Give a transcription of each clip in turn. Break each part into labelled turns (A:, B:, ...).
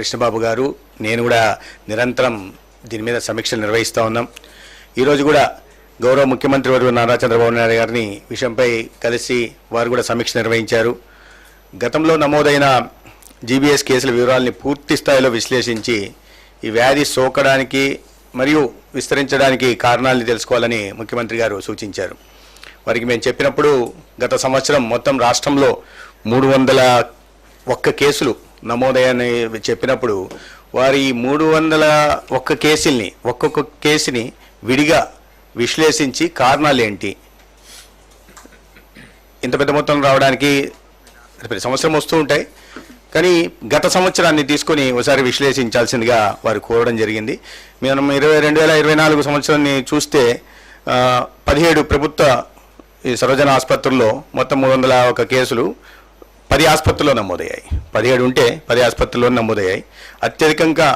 A: కృష్ణబాబు గారు నేను కూడా నిరంతరం దీని మీద సమీక్షలు నిర్వహిస్తూ ఉన్నాం. ఈరోజు కూడా గౌరవ ముఖ్యమంత్రి వరు నారా చంద్రబాబు నాయుడు గారిని విషయంపై కలిసి వారు కూడా సమీక్ష నిర్వహించారు. గతంలో నమోదైన జీబీఎస్ కేసుల వివరాలని పూర్తి స్థాయిలో విశ్లేషించి ఈ వ్యాధి సోకడానికి మరియు విస్తరించడానికి కారణాలను తెలుసుకోవాలని ముఖ్యమంత్రి గారు సూచించారు. వారికి మేము చెప్పినప్పుడు గత సంవత్సరం మొత్తం రాష్ట్రంలో మూడు వందల ఒక్క కేసులు నమోదయ్యని చెప్పినప్పుడు వారి మూడు వందల ఒక్క కేసుల్ని ఒక్కొక్క కేసుని విడిగా విశ్లేషించి కారణాలు ఏంటి ఇంత పెద్ద మొత్తం రావడానికి ప్రతి సంవత్సరం వస్తూ ఉంటాయి. కానీ గత సంవత్సరాన్ని తీసుకొని ఒకసారి విశ్లేషించాల్సిందిగా వారు కోరడం జరిగింది. మనం ఇరవై రెండు వేల ఇరవై నాలుగు సంవత్సరాన్ని చూస్తే పదిహేడు ప్రభుత్వ ఈ సర్వజన ఆసుపత్రుల్లో మొత్తం మూడు వందల ఒక కేసులు పది ఆసుపత్రుల్లో నమోదయ్యాయి. పదిహేడు ఉంటే పది ఆసుపత్రుల్లో నమోదయ్యాయి. అత్యధికంగా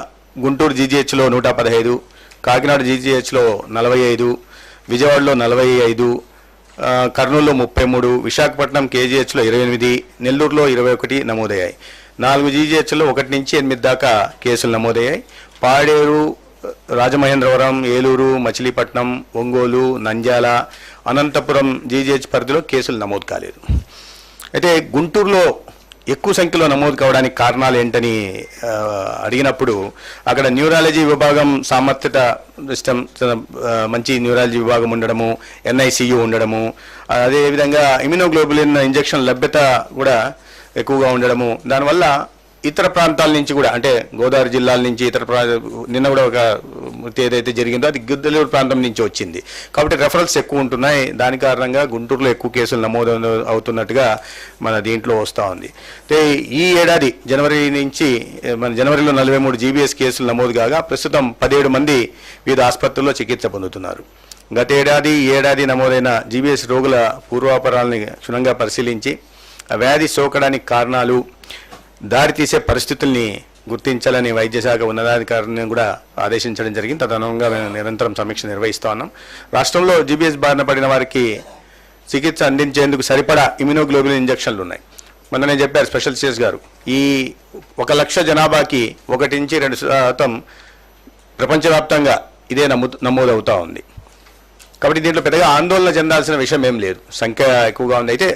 A: గుంటూరు జీజీహెచ్లో నూట పదహైదు కాకినాడ జీజీహెచ్లో నలభై ఐదు విజయవాడలో నలభై ఐదు కర్నూలులో ముప్పై మూడు విశాఖపట్నం కేజీహెచ్లో ఇరవై ఎనిమిది నెల్లూరులో ఇరవై ఒకటి నమోదయ్యాయి. నాలుగు జీజీహెచ్లో ఒకటి నుంచి ఎనిమిది దాకా కేసులు నమోదయ్యాయి. పాడేరు రాజమహేంద్రవరం ఏలూరు మచిలీపట్నం ఒంగోలు నంద్యాల అనంతపురం జీజీహెచ్ పరిధిలో కేసులు నమోదు కాలేదు. అయితే గుంటూరులో ఎక్కువ సంఖ్యలో నమోదు కావడానికి కారణాలు ఏంటని అడిగినప్పుడు అక్కడ న్యూరాలజీ విభాగం సామర్థ్యత సిస్టమ్ మంచి న్యూరాలజీ విభాగం ఉండడము ఎన్ఐసియు ఉండడము అదేవిధంగా ఇమ్యూనోగ్లోబులిన్ ఇంజెక్షన్ లభ్యత కూడా ఎక్కువగా ఉండడము. దానివల్ల ఇతర ప్రాంతాల నుంచి కూడా అంటే గోదావరి జిల్లాల నుంచి ఇతర ప్రా నిన్న కూడా ఒక మృతి ఏదైతే జరిగిందో అది గిద్దలూరు ప్రాంతం నుంచి వచ్చింది. కాబట్టి రెఫరల్స్ ఎక్కువ ఉంటున్నాయి. దాని కారణంగా గుంటూరులో ఎక్కువ కేసులు నమోదు అవుతున్నట్టుగా మన దీంట్లో వస్తూ ఉంది. అయితే ఈ ఏడాది జనవరి నుంచి మన జనవరిలో నలభై మూడు జీబీఎస్ కేసులు నమోదు కాగా ప్రస్తుతం పదిహేడు మంది వివిధ ఆసుపత్రుల్లో చికిత్స పొందుతున్నారు. గత ఏడాది ఈ ఏడాది నమోదైన జీబీఎస్ రోగుల పూర్వాపరాలని క్షుణ్ణంగా పరిశీలించి వ్యాధి సోకడానికి కారణాలు దారితీసే పరిస్థితుల్ని గుర్తించాలని వైద్య శాఖ ఉన్నతాధికారిని కూడా ఆదేశించడం జరిగింది. తదనుగుణంగా మేము నిరంతరం సమీక్ష నిర్వహిస్తూ ఉన్నాం. రాష్ట్రంలో జీబీఎస్ బారిన పడిన వారికి చికిత్స అందించేందుకు సరిపడా ఇమ్యూనోగ్లోబిన్ ఇంజక్షన్లు ఉన్నాయి. మొన్న నేను చెప్పారు స్పెషల్ సిఎస్ గారు ఈ ఒక లక్ష జనాభాకి ఒకటి నుంచి రెండు శాతం ప్రపంచవ్యాప్తంగా ఇదే నమ్ము నమోదవుతూ ఉంది. కాబట్టి దీంట్లో పెద్దగా ఆందోళన చెందాల్సిన విషయం ఏం లేదు. సంఖ్య ఎక్కువగా ఉంది. అయితే